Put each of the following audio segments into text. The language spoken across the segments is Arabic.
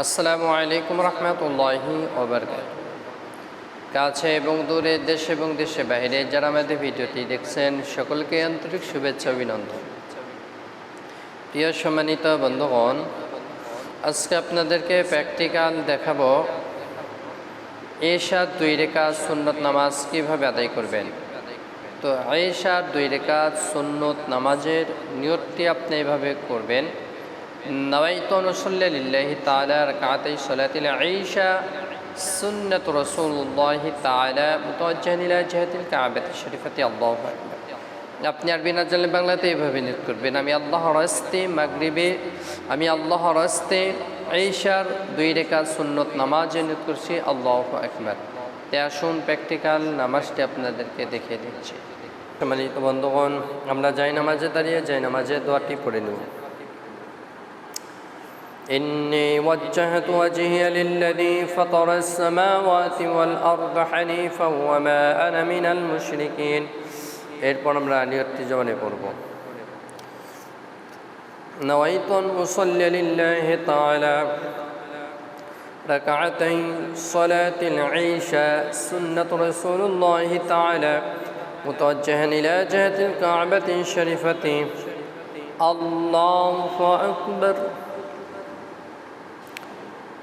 আসসালামু আলাইকুম রহমতুল্লাহি কাছে এবং দূরে, দেশ এবং দেশে বাইরে যারা আমাদের ভিডিওটি দেখছেন, সকলকে আন্তরিক শুভেচ্ছা অভিনন্দন। প্রিয় সম্মানিত বন্ধুগণ, আজকে আপনাদেরকে প্র্যাকটিক্যাল দেখাবো এশার দুই রেখা সুন্নত নামাজ কীভাবে আদায় করবেন। তো এশার দুই রেখা সুন্নত নামাজের নিয়তটি আপনি এভাবে করবেন। نويت أن أصلي لله تعالى ركعتي صلاة العيشة سنة رسول الله تعالى متوجها إلى جهة الكعبة الشريفة الله أكبر আপনি আরবি না জানলে বাংলাতে এইভাবে নিয়োগ করবেন আমি আল্লাহ রাস্তে মাগরিবে আমি আল্লাহ রাস্তে ঈশার দুই রেখা সুন্নত নামাজে নিয়োগ করছি আল্লাহ আকবার তে আসুন প্র্যাকটিক্যাল নামাজটি আপনাদেরকে দেখিয়ে দিচ্ছি সম্মানিত বন্ধুগণ আমরা যাই নামাজে দাঁড়িয়ে যাই নামাজে দোয়াটি পড়ে নেব إني وجهت وجهي للذي فطر السماوات والأرض حنيفا وما أنا من المشركين এরপর আমরা নিয়তটি জবানে পড়ব نويت أن أصلي لله تعالى ركعتي صلاة العيشاء سنة رسول الله تعالى متوجها إلى جهة الكعبة الشريفة الله أكبر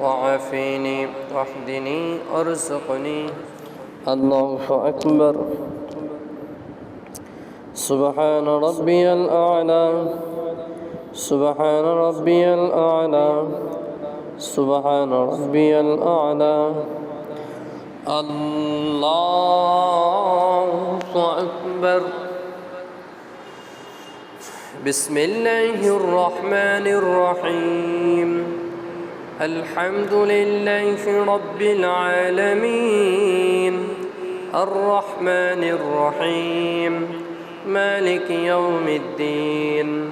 وعافيني واهدني وارزقني الله أكبر. سبحان ربي الأعلى. سبحان ربي الأعلى. سبحان ربي الأعلى. الله أكبر. بسم الله الرحمن الرحيم. الحمد لله رب العالمين الرحمن الرحيم مالك يوم الدين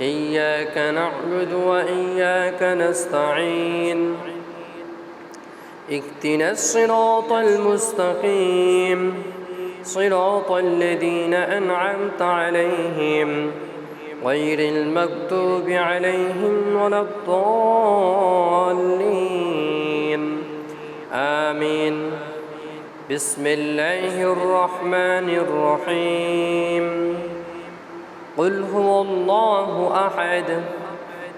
إياك نعبد وإياك نستعين اهدنا الصراط المستقيم صراط الذين أنعمت عليهم غير المكتوب عليهم ولا الضالين. آمين. بسم الله الرحمن الرحيم. قل هو الله أحد.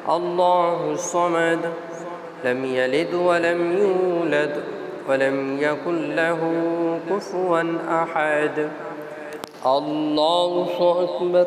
الله الصمد. لم يلد ولم يولد ولم يكن له كفوا أحد. الله أكبر.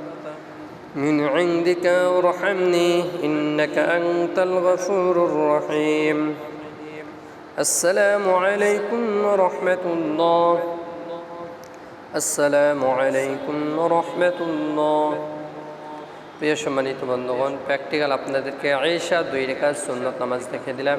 من عندك وارحمني إنك أنت الغفور الرحيم السلام عليكم ورحمة الله আসসালামু আলাইকুম রহমতুল্লাহ প্রিয় সম্মানিত বন্ধুগণ প্র্যাকটিক্যাল আপনাদেরকে আয়েশা দুই রেখা সুন্নত নামাজ দেখে দিলাম